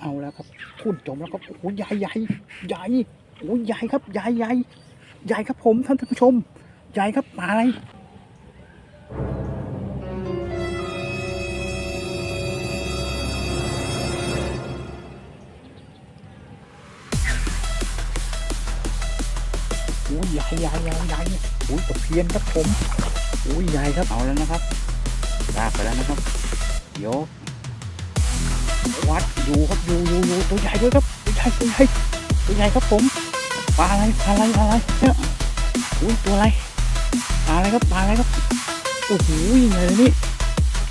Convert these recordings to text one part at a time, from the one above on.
เอาแล้วครับทุ่นจมแล้วครับโอ้ใหญ่ใหญ่ใหญ่โอ้ใหญ่ครับใหญ่ใหญ่ใหญ่ครับผมท่านผู้ชม ใหญ่ครับปลาอะไรโอ้ยใหญ่ใหญ่ใหญ่ใหญ่โอ้ยตะเพียนครับผมโอ้ยใหญ่ครับเอาแล้วนะครับลากไปแล้วนะครับเดี๋ยว วัดอยู่ครับอยู่อยู่อยู่ตัวใหญ่ด้วยครับตัวใหญ่ตัวใหญ่ตัวใหญ่ครับผมปลาอะไรปลาอะไรปลาอะไรเนี่ยอุ้ยตัวอะไรปลาอะไรครับปลาอะไรครับโอ้โหยังไงเลยนี่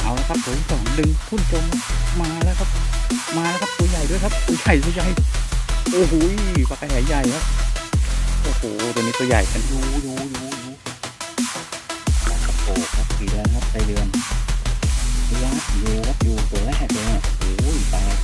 เอาละครับตัวที่สองดึงทุ่นจมมาแล้วครับ มาแล้วครับตัวใหญ่ด้วยครับตัวใหญ่ตัวใหญ่โอ้โหปลากระแหใหญ่ครับโอ้โหตัวนี้ตัวใหญ่กันอยู่อยู่อยู่อยู่โอ้ครับกี่เดือนครับไส้เดือนวัดอ ยู่วัดอยู่ตัวแรกเลยอะโอ้ยตาย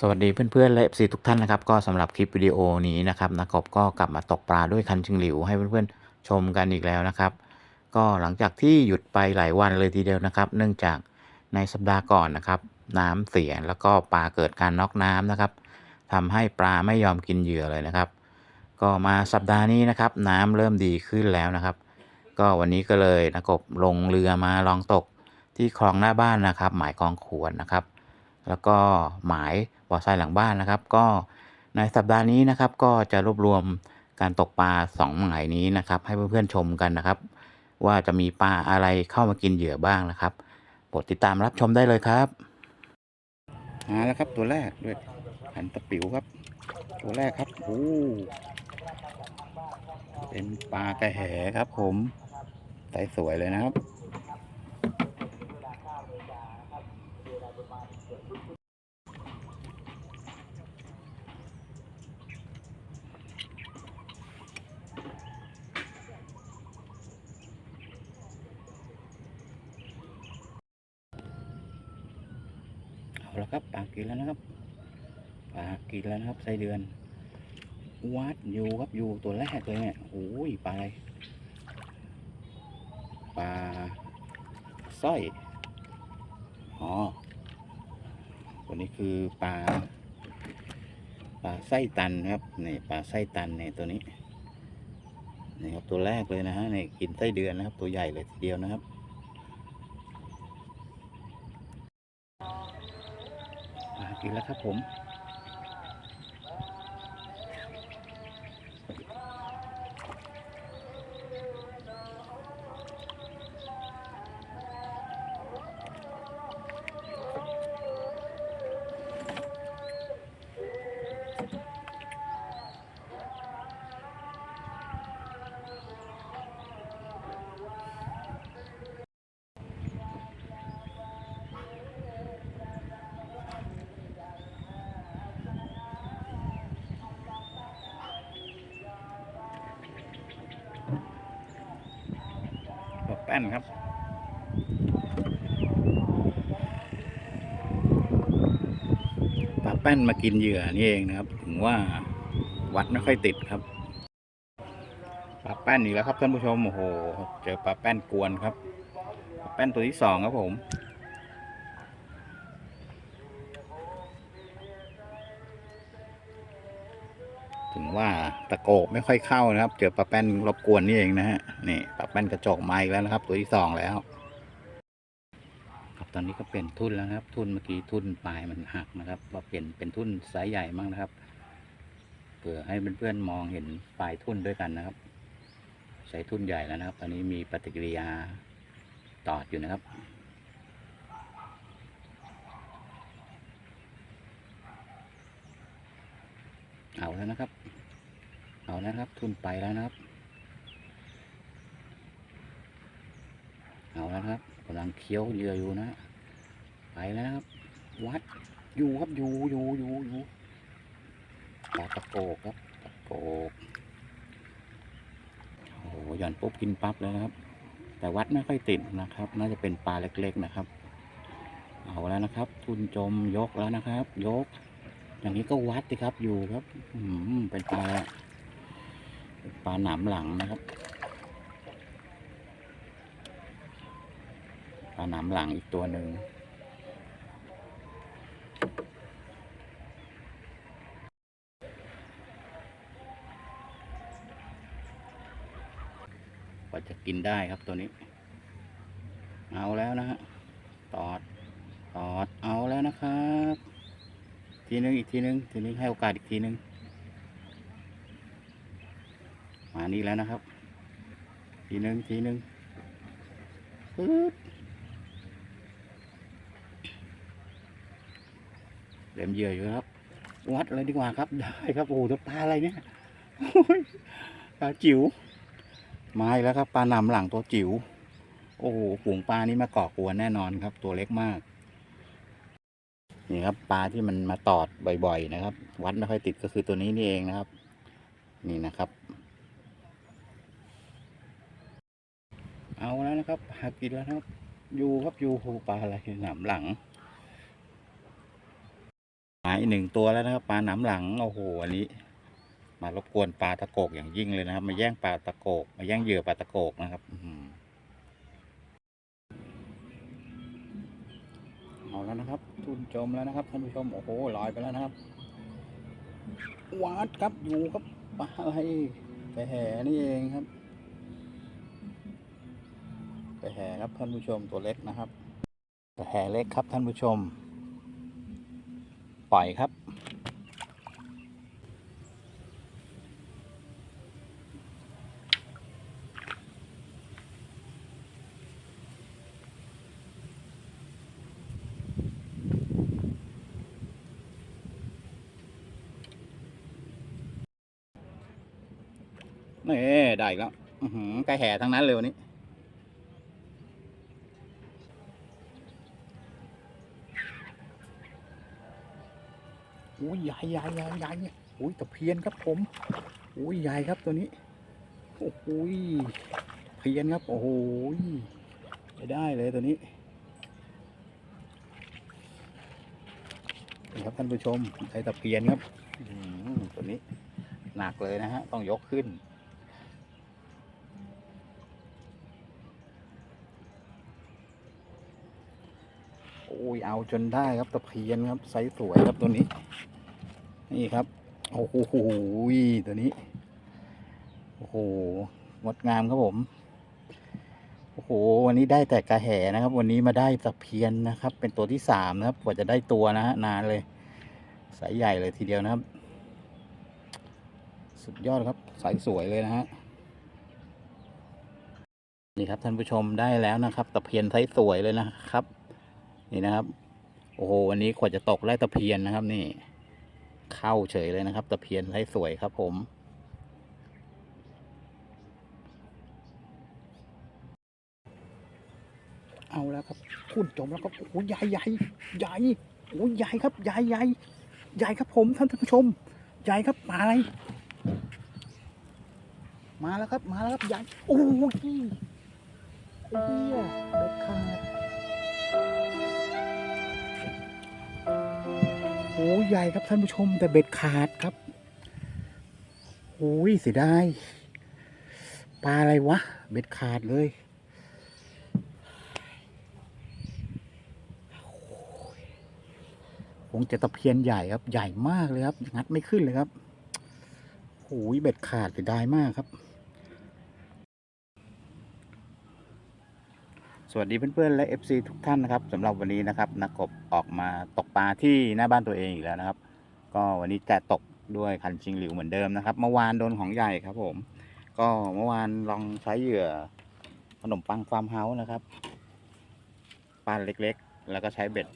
สวัสดีเพื่อนๆและ FC ทุกท่านนะครับก็สำหรับคลิปวิดีโอนี้นะครับนักกบก็กลับมาตกปลาด้วยคันชิงหลิวให้เพื่อนๆชมกันอีกแล้วนะครับ ก็หลังจากที่หยุดไปหลายวันเลยทีเดียวนะครับ เนื่องจากในสัปดาห์ก่อนนะครับ น้ำเสียแล้วก็ปลาเกิดการน็อกน้ำนะครับทำให้ปลาไม่ยอมกินเหยื่อเลยนะครับ ก็มาสัปดาห์นี้นะครับ น้ำเริ่มดีขึ้นแล้วนะครับ ก็วันนี้ก็เลยนักกบลงเรือมาลองตกที่คลองหน้าบ้านนะครับ หมายคลองขวนนะครับ แล้วก็หมาย บ่อทรายหลังบ้านนะครับ ก็ในสัปดาห์นี้นะครับ ก็จะรวบรวมการตกปลาสองหมายนี้นะครับ ให้เพื่อนๆชมกันนะครับ ว่าจะมีปลาอะไรเข้ามากินเหยื่อบ้างนะครับโปรดติดตามรับชมได้เลยครับมาแล้วครับตัวแรกด้วยหันตะปิวครับ ตัวแรกครับโอ้เป็นปลากระแหครับผมใสสวยเลยนะครับ เอาละครับปลากินแล้วนะครับปลากินแล้วนะครับไส้เดือนวัดอยู่ครับอยู่ตัวแรกเลยเนี่ยโอ้ยปลาอะไรปลาสร้อยอ๋อตัวนี้คือปลาปลาไส้ตันนะครับนี่ปลาไส้ตันเนี่ยตัวนี้นี่ครับตัวแรกเลยนะฮะนี่กินไส้เดือนนะครับ ตัวใหญ่เลยทีเดียวนะครับ อยู่แล้วครับผม ปลาแป้นครับปลาแป้นมากินเหยื่อนี่เองนะครับ ถึงว่าวัดไม่ค่อยติดครับปลาแป้นอีกแล้วครับท่านผู้ชมโอ้โหเจอปลาแป้นกวนครับปลาแป้นตัวที่สองครับผม ว่าตะโกบไม่ค่อยเข้านะครับ เจอปลาแป้นรบกวนนี่เองนะฮะนี่ปลาแป้นกระจกมาอีกแล้วนะครับ ตัวที่สองแล้ว ครับตอนนี้ก็เปลี่ยนทุ่นแล้วครับ ทุ่นเมื่อกี้ทุ่นปลายมันหักนะครับก็เปลี่ยนเป็นทุ่นไซส์ใหญ่มากนะครับเพื่อให้เพื่อนๆมองเห็นปลายทุ่นด้วยกันนะครับ ใช้ทุ่นใหญ่แล้วนะครับ ตอนนี้มีปฏิกิริยาตอดอยู่นะครับเอาแล้วนะครับ เอาแล้วนะครับทุนไปแล้วนะครับ เอาแล้วครับกำลังเคี้ยวเหยื่ออยู่นะ ไปแล้วนะครับ วัดอยู่ครับอยู่อยู่อยู่อยู่ปลาตะโกกครับตะโกกโอ้โหหย่อนปุ๊บกินปั๊บเลยนะครับ แต่วัดไม่ค่อยติดนะครับ น่าจะเป็นปลาเล็ก ๆนะครับ เอาแล้วนะครับ ทุนจมยกแล้วนะครับ ยก อย่างนี้ก็วัดสิครับอยู่ครับ อืมเป็นปลาเปลาหนามหลังนะครับ ปลาหนามหลังอีกตัวหนึ่งกว่าจะกินได้ครับตัวนี้ เอาแล้วนะฮะ ตอด ตอด เอาแล้วนะครับ ทีนึงอีกทีนึง ทีนี้ให้โอกาสอีกทีนึง มานี่แล้วนะครับ ทีหนึ่งทีหนึ่งปึ๊บเต็มเยื่ออยู่ครับ วัดเลยดีกว่าครับ ได้ครับ โอ้ตัวปลาอะไรเนี่ยปลาจิ๋วมาอีกแล้วครับปลาหนำหลังตัวจิ๋ว โอ้โหฝูงปลานี้มาเกาะกวนแน่นอนครับ ตัวเล็กมาก นี่ครับปลาที่มันมาตอดบ่อย ๆ นะครับ วัดไม่ค่อยติดก็คือตัวนี้นี่เองนะครับ นี่นะครับ เอาแล้วนะครับหากินแล้วนะครับอยู่ครับอยู่โหปลาอะไรหนามหลังหมาอีกหนึ่งตัวแล้วนะครับปลาหนามหลังโอ้โหอันนี้ มารบกวนปลาตะโกกอย่างยิ่งเลยนะครับ มาแย่งปลาตะโกกมาแย่งเหยื่อปลาตะโกกนะครับ อืเอาแล้วนะครับ ทุนจมแล้วนะครับท่านผู้ชมโอ้โหลอยไปแล้วนะครับวัดครับอยู่ครับปลาอะไรไปแห่นี่เองครับ ไปแห่ครับท่านผู้ชมตัวเล็กนะครับไปแห่เล็กครับท่านผู้ชม ปล่อยครับนี่ได้อีกแล้วไก่แห่ทั้งนั้นเลยวันนี้ อุ้ยใหญ่ใหญ่ใหญ่ใหญ่เนี่ยอุ้ยตะเพียนครับผมอุ้ยใหญ่ครับตัวนี้โอ้โหเพียนครับโอ้โหยไปได้เลยตัวนี้นี่ครับท่านผู้ชมใช้ตะเพียนครับอืตัวนี้หนักเลยนะฮะต้องยกขึ้น เอาจนได้ครับตะเพียนครับไซส์สวยครับตัวนี้ นี่ครับโอ้โหตัวนี้โอ้โหงดงามครับผมโอ้โหวันนี้ได้แต่กระแหนะครับ วันนี้มาได้ตะเพียนนะครับ เป็นตัวที่สามนะครับกว่าจะได้ตัวนะฮะนานเลยสายใหญ่เลยทีเดียวนะครับ สุดยอดครับสายสวยเลยนะฮะนี่ครับท่านผู้ชมได้แล้วนะครับตะเพียนไซส์สวยเลยนะครับ นี่นะครับ โอ้โหวันนี้กว่าจะตกได้ตะเพียนนะครับ นี่ เข้าเฉยเลยนะครับ ตะเพียนไซส์สวยครับผมเอาแล้วครับคุณจมแล้วครับโอ้โหใหญ่ใหญ่ใหญ่โอ้ยใหญ่ครับใหญ่ใหญ่ใหญ่ครับผมท่านผู้ชม ใหญ่ครับปลาอะไร มาแล้วครับมาแล้วครับใหญ่โอ้ยโอ้ยเด็ดขาด โอ้ยใหญ่ครับท่านผู้ชมแต่เบ็ดขาดครับโอ้ยเสียดายปลาอะไรวะ เบ็ดขาดเลยคงจะตะเพียนใหญ่ครับ ใหญ่มากเลยครับ งัดไม่ขึ้นเลยครับโอ้ยเบ็ดขาดเสียดายมากครับ สวัสดีเพื่อนๆและ FC ทุกท่านนะครับสำหรับวันนี้นะครับนักกบออกมาตกปลาที่หน้าบ้านตัวเองอีกแล้วนะครับ ก็วันนี้จะตกด้วยคันชิงหลิวเหมือนเดิมนะครับเมื่อวานโดนของใหญ่ครับผม ก็เมื่อวานลองใช้เหยื่อขนมปังฟาร์มเฮาส์นะครับปลาเล็กๆ แล้วก็ใช้เบ็ด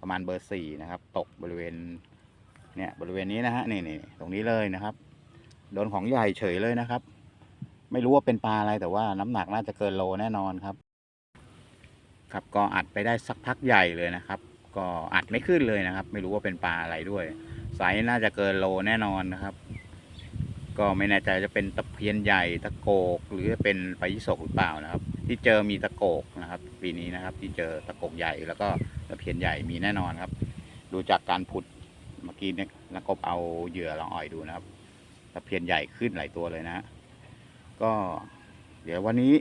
ประมาณเบอร์สี่นะครับ ตกบริเวณเนี่ยบริเวณนี้นะฮะนี่นี่ตรงนี้เลยนะครับ โดนของใหญ่เฉยเลยนะครับ ไม่รู้ว่าเป็นปลาอะไรแต่ว่าน้ำหนักน่าจะเกินโลแน่นอนครับ ครับก็อัดไปได้สักพักใหญ่เลยนะครับ ก็อัดไม่ขึ้นเลยนะครับ ไม่รู้ว่าเป็นปลาอะไรด้วยไซส์น่าจะเกินโลแน่นอนนะครับ ก็ไม่แน่ใจจะเป็นตะเพียนใหญ่ตะโกก หรือจะเป็นปลายิศกหรือเปล่านะครับ ที่เจอมีตะโกกนะครับ ปีนี้นะครับ ที่เจอตะโกกใหญ่แล้วก็ตะเพียนใหญ่มีแน่นอนครับ ดูจากการผุดเมื่อกี้เนี่ยนักกบเอาเหยื่อลองอ่อยดูนะครับตะเพียนใหญ่ขึ้นหลายตัวเลยนะ ก็ เดี๋ยววันนี้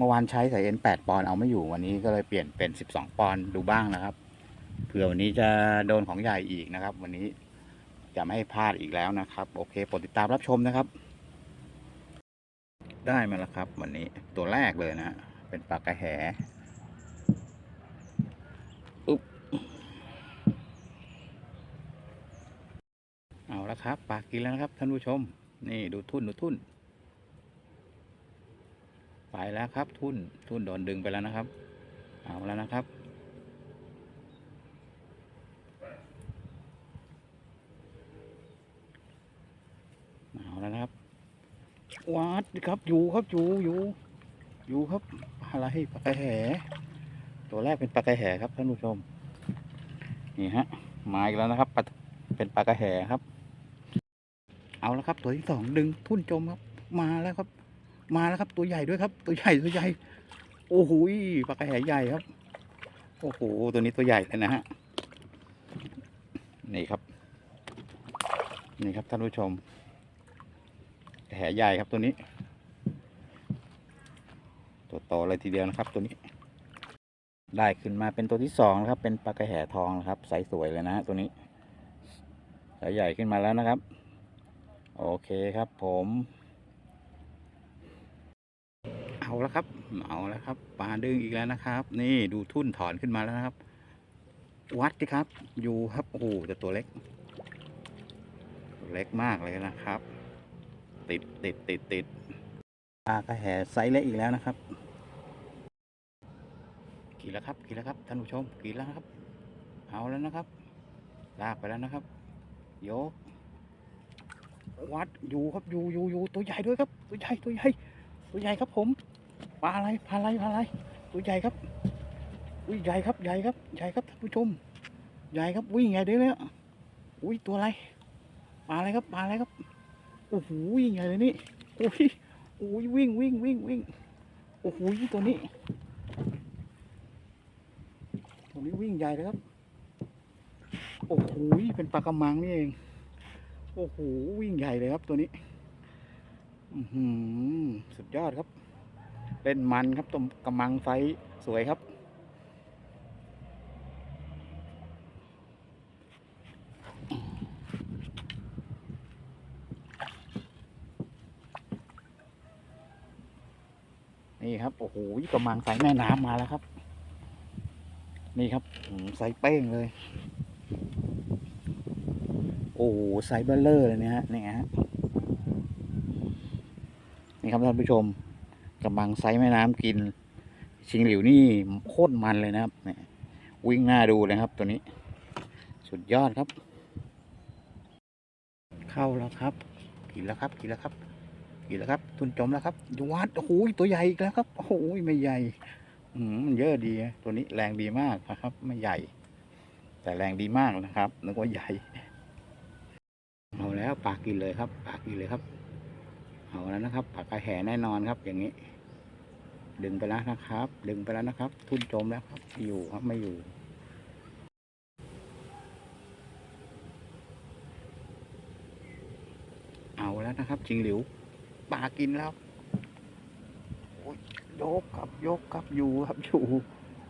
มื่อวานใช้สายเอ็นแปดปอนด์เอาไม่อยู่วันนี้ก็เลยเปลี่ยนเป็นสิบสองปอนด์ดูบ้างนะครับเผื่อวันนี้จะโดนของใหญ่อีกนะครับ วันนี้จะไม่ให้พลาดอีกแล้วนะครับ โอเคโปรดติดตามรับชมนะครับ ได้มาแล้วครับ วันนี้ตัวแรกเลยนะเป็นปลากระแหอุ๊บเอาละครับ ปลากกินแล้วนะครับท่านผู้ชม นี่ดูทุ่นดูทุ่น แล้วครับ ทุ่นทุ่นโดนดึงไปแล้วนะครับ เอาแล้วนะครับ เอาแล้วนะครับวัดครับอยู่ครับอยู่อยู่อยู่ครับอะไรปลากระแหตัวแรกเป็นปลากระแหครับท่านผู้ชม นี่ฮะมาอีกแล้วนะครับเป็นปลากระแหครับ เอาแล้วครับ ตัวที่สองดึงทุ่นจมครับ มาแล้วครับ มาแล้วครับ ตัวใหญ่ด้วยครับ ตัวใหญ่ตัวใหญ่ โอ้โหปลากระแหใหญ่ครับ โอ้โหตัวนี้ตัวใหญ่เลยนะฮะนี่ครับ นี่ครับท่านผู้ชมแหใหญ่ครับตัวนี้ ตัวโตเลยทีเดียวนะครับ ตัวนี้ ได้ขึ้นมาเป็นตัวที่สองนะครับ เป็นปลากระแหทองนะครับไซส์สวยเลยนะฮะตัวนี้สายใหญ่ขึ้นมาแล้วนะครับ โอเคครับผม เอาแล้วครับ เอาแล้วครับปลาดึงอีกแล้วนะครับ นี่ดูทุ่นถอนขึ้นมาแล้วนะครับ วัดสิครับ อยู่ครับโอ้โหแต่ตัวเล็กตัวเล็กมากเลยนะครับ ติดติดติดติดปลากระแหไซส์เล็กอีกแล้วนะครับกินแล้วครับกินแล้วครับท่านผู้ชมกินแล้วครับ เอาแล้วนะครับ ลากไปแล้วนะครับโยกวัดอยู่ครับอยู่อยู่อยู่ตัวใหญ่ด้วยครับ ตัวใหญ่ตัวใหญ่ตัวใหญ่ครับผม ปลาอะไรปลาอะไรปลาอะไรตัวใหญ่ครับอุ้ยใหญ่ครับใหญ่ครับใหญ่ครับท่านผู้ชม ใหญ่ครับวิ่งไงเด้เนี่ยอุ้ยตัวอะไรปลาอะไรครับปลาอะไรครับโอ้โหวิ่งไงเลยนี่อุ้ยอุ้ยวิ่งวิ่งวิ่งวิ่งโอ้โหตัวนี้ตัวนี้วิ่งใหญ่เลยครับโอ้โหเป็นปลากระมังนี่เองโอ้โหวิ่งใหญ่เลยครับตัวนี้ อือหือสุดยอดครับ เล่นมันครับตมกำมังไฟสวยครับ นี่ครับ โอ้โหกำมังไฟแม่น้ำมาแล้วครับ นี่ครับไซส์เป้งเลย โอ้โหไซส์เบลเลอร์เลยเนี่ยฮะนี่ฮะนี่ครับท่านผู้ชม กำลังไซส์แม่น้ำกิน ชิงหลิวนี่โคตรมันเลยนะครับเนี่ยวิ่งหน้าดูเลยครับตัวนี้ สุดยอดครับ เข้าแล้วครับ กินแล้วครับกินแล้วครับกินแล้วครับทุนจมแล้วครับยวัดโอ้โหตัวใหญ่อีกแล้วครับโอ้โหไม่ใหญ่อืมมันเยอะดีนะตัวนี้แรงดีมากนะครับ ไม่ใหญ่ แต่แรงดีมากนะครับนึกว่าใหญ่เอาแล้วปากกินเลยครับ ปากกินเลยครับเอาแล้วนะครับ ปากกระแห่แน่นอนครับอย่างนี้ ดึงไปแล้วนะครับ ดึงไปแล้วนะครับ ทุ่นจมแล้วครับอยู่ครับไม่อยู่ เอาแล้วนะครับจิงหลิวปลากินแล้วโยยกครับยกครับอยู่ครับอยู่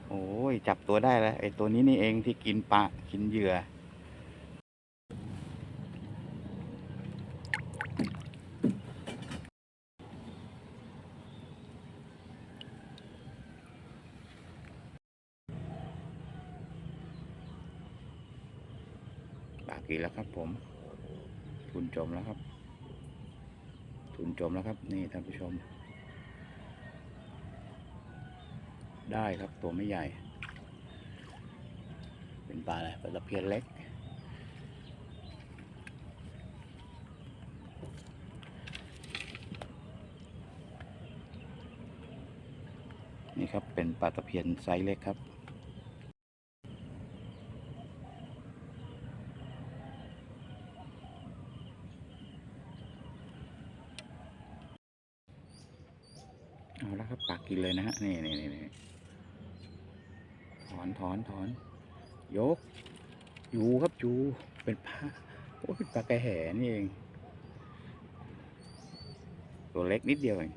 โอ้ยจับตัวได้แล้วไอ้ตัวนี้นี่เองที่กินปลากินเหยื่อ ปากกินแล้วครับ ผม ทุนจมแล้วครับ ทุนจมแล้วครับ นี่ท่านผู้ชม ได้ครับตัวไม่ใหญ่ เป็นปลาอะไรปลาตะเพียนเล็ก นี่ครับเป็นปลาตะเพียนไซส์เล็กครับ เอาแล้วครับปากกินเลยนะฮะนี่นี่นี่นถอนถอนถอนยกอยู่ครับอยู่เป็นปลาโอ้เป็นปลากระแห่นี่เอง ตัวเล็กนิดเดียวเอง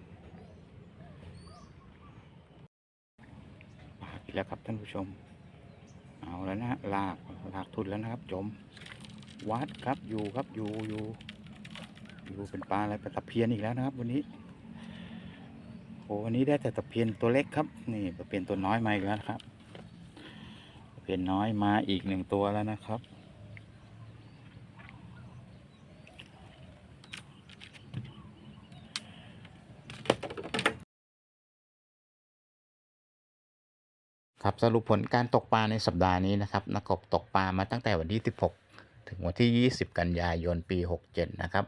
ปากอีกแล้วครับท่านผู้ชม เอาแล้วนะฮะลากลากทุนแล้วนะครับ จม วัดครับอยู่ครับอยู่อยู่อยู่เป็นปลาอะไรเป็นตะเพียนอีกแล้วนะครับ วันนี้ โอ้วันนี้ได้แต่ตะเพียนตัวเล็กครับ นี่ตะเพียนตัวน้อยมาอีกแล้วครับตะเพียนน้อยมาอีกหนึ่งตัวแล้วนะครับ ครับสรุปผลการตกปลาในสัปดาห์นี้นะครับนักกบตกปลามาตั้งแต่วันที่ 16 ถึงวันที่ 20 กันยายนปี 67 นะครับ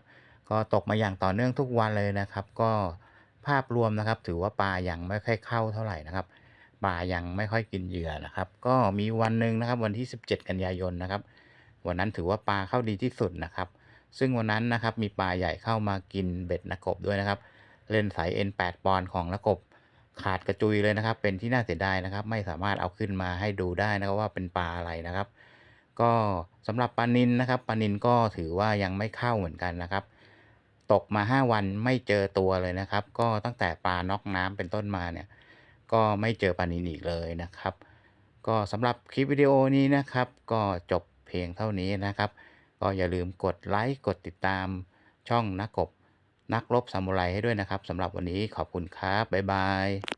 ก็ตกมาอย่างต่อเนื่องทุกวันเลยนะครับ ก็ ภาพรวมนะครับ ถือว่าปลายังไม่ค่อยเข้าเท่าไหร่นะครับปลายังไม่ค่อยกินเหยื่อนะครับ ก็มีวันหนึ่งนะครับ วันที่ 17 กันยายนนะครับ วันนั้นถือว่าปลาเข้าดีที่สุดนะครับ ซึ่งวันนั้นนะครับมีปลาใหญ่เข้ามากินเบ็ดนักกบด้วยนะครับ เล่นสาย N8 ปอนด์ของนักกบขาดกระจุยเลยนะครับ เป็นที่น่าเสียดายนะครับ ไม่สามารถเอาขึ้นมาให้ดูได้นะครับว่าเป็นปลาอะไรนะครับ ก็สำหรับปลานินนะครับปลานินก็ถือว่ายังไม่เข้าเหมือนกันนะครับ ตกมา 5 วันไม่เจอตัวเลยนะครับ ก็ตั้งแต่ปลาน็อกน้ำเป็นต้นมาเนี่ย ก็ไม่เจอปลานินอีกเลยนะครับ ก็สำหรับคลิปวิดีโอนี้นะครับ ก็จบเพียงเท่านี้นะครับ ก็อย่าลืมกดไลค์กดติดตามช่องนักกบนักรบซามูไรให้ด้วยนะครับสำหรับวันนี้ขอบคุณครับบ๊ายบาย